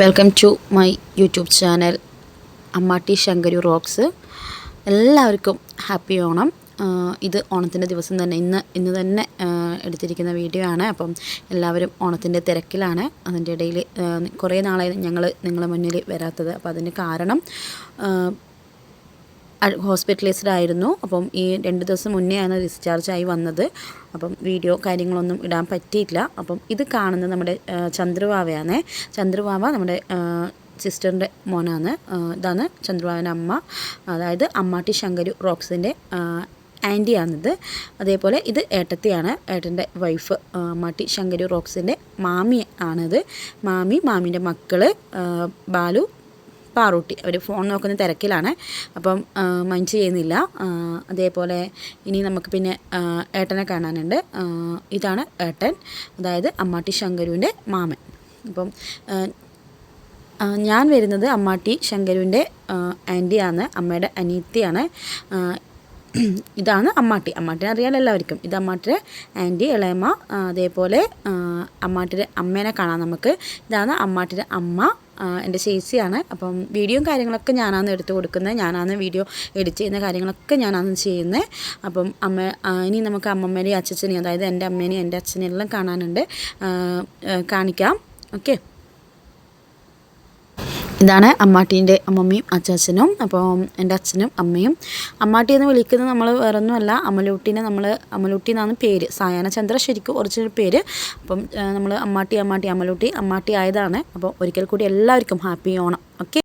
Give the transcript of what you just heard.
Welcome to my YouTube channel Ammatti Shankaru rocks എല്ലാവർക്കും happy Onam. ഇത് ഓണത്തിന്റെ ദിവസം തന്നെ ഇന്ന് ഇന്ന് തന്നെ എടുത്തിരിക്കുന്ന വീഡിയോ ആണ്. അപ്പം എല്ലാവരും ഓണത്തിന്റെ തിരക്കിലാണ്. അതിന്റെ ഇടയിൽ കുറേ നാളായി ഞങ്ങൾ നിങ്ങളുടെ മുന്നിൽ വരാത്തത്. അപ്പോൾ അതിന് കാരണം ഹോസ്പിറ്റലൈസ്ഡ് ആയിരുന്നു അപ്പം ഈ രണ്ട് ദിവസം മുന്നേ ആണ് ഡിസ്ചാർജ് ആയി വന്നത്. അപ്പം വീഡിയോ കാര്യങ്ങളൊന്നും ഇടാൻ പറ്റിയില്ല. അപ്പം ഇത് കാണുന്നത് നമ്മുടെ ചന്ദ്രവാവയാണ്. ചന്ദ്രവാവ നമ്മുടെ സിസ്റ്ററിന്റെ മോനാണ്. ഇതാണ് ചന്ദ്രബാബുവിന്റെ അമ്മ. അതായത് അമ്മാട്ടി ശങ്കരു റോക്സിന്റെ ആന്റിയാണിത് അതേപോലെ ഇത് ഏട്ടത്തിയാണ്. ഏട്ടന്റെ വൈഫ് അമ്മാട്ടി ശങ്കരു റോക്സിന്റെ മാമി ആണിത്. മാമി മാമിന്റെ മക്കൾ ബാലു പാറൂട്ടി. അവർ ഫോൺ നോക്കുന്ന തിരക്കിലാണ്. അപ്പം മൈൻഡ് ചെയ്യുന്നില്ല. അതേപോലെ ഇനി നമുക്ക് പിന്നെ ഏട്ടനെ കാണാനുണ്ട്. ഇതാണ് ഏട്ടൻ. അതായത് അമ്മാട്ടി ശങ്കരുവിന്റെ മാമൻ. അപ്പം ഞാൻ വരുന്നത് അമ്മാട്ടി ശങ്കരുവിന്റെ ആന്റിയാണ്. അമ്മയുടെ അനീത്തിയാണ് ഇതാണ് അമ്മാട്ടി. അമ്മാട്ടിനെ അറിയാലോ എല്ലാവർക്കും. ഇത് അമ്മാട്ടിയുടെ ആന്റി ഇളയമ്മ. അതേപോലെ അമ്മാട്ടിയുടെ അമ്മേനെ കാണാം നമുക്ക്. ഇതാണ് അമ്മാട്ടിയുടെ അമ്മ. എന്റെ ചേച്ചിയാണ്. അപ്പം വീഡിയോയും കാര്യങ്ങളൊക്കെ ഞാനാണ് എടുത്തു കൊടുക്കുന്നത്. ഞാനാണ് വീഡിയോ എഡിറ്റ് ചെയ്യുന്ന കാര്യങ്ങളൊക്കെ ഞാനാണ് ചെയ്യുന്നത് അപ്പം അമ്മ ഇനി നമുക്ക് അമ്മമ്മേനെയും അച്ഛനെയും അതായത് എന്റെ അമ്മേനെയും എന്റെ അച്ഛനെയും എല്ലാം കാണാനുണ്ട്. കാണിക്കാം. ഓക്കെ. ഇതാണ് അമ്മാട്ടീന്റെ അമ്മമ്മയും അച്ചാച്ചനും. അപ്പോൾ എന്റെ അച്ഛനും അമ്മയും. അമ്മാട്ടി എന്ന് വിളിക്കുന്നത് നമ്മൾ വേറൊന്നുമല്ല അമലൂട്ടീനെ നമ്മൾ അമലൂട്ടി എന്നാണ് പേര്. സായാഹ്ന ചന്ദ്ര ശരിക്കും ഒറിജിനൽ പേര്. അപ്പം നമ്മൾ അമ്മാട്ടി അമ്മാട്ടി അമലൂട്ടി അമ്മാട്ടി ആയതാണ്. അപ്പോൾ ഒരിക്കൽ കൂടി എല്ലാവർക്കും ഹാപ്പി ഓണം. ഓക്കെ?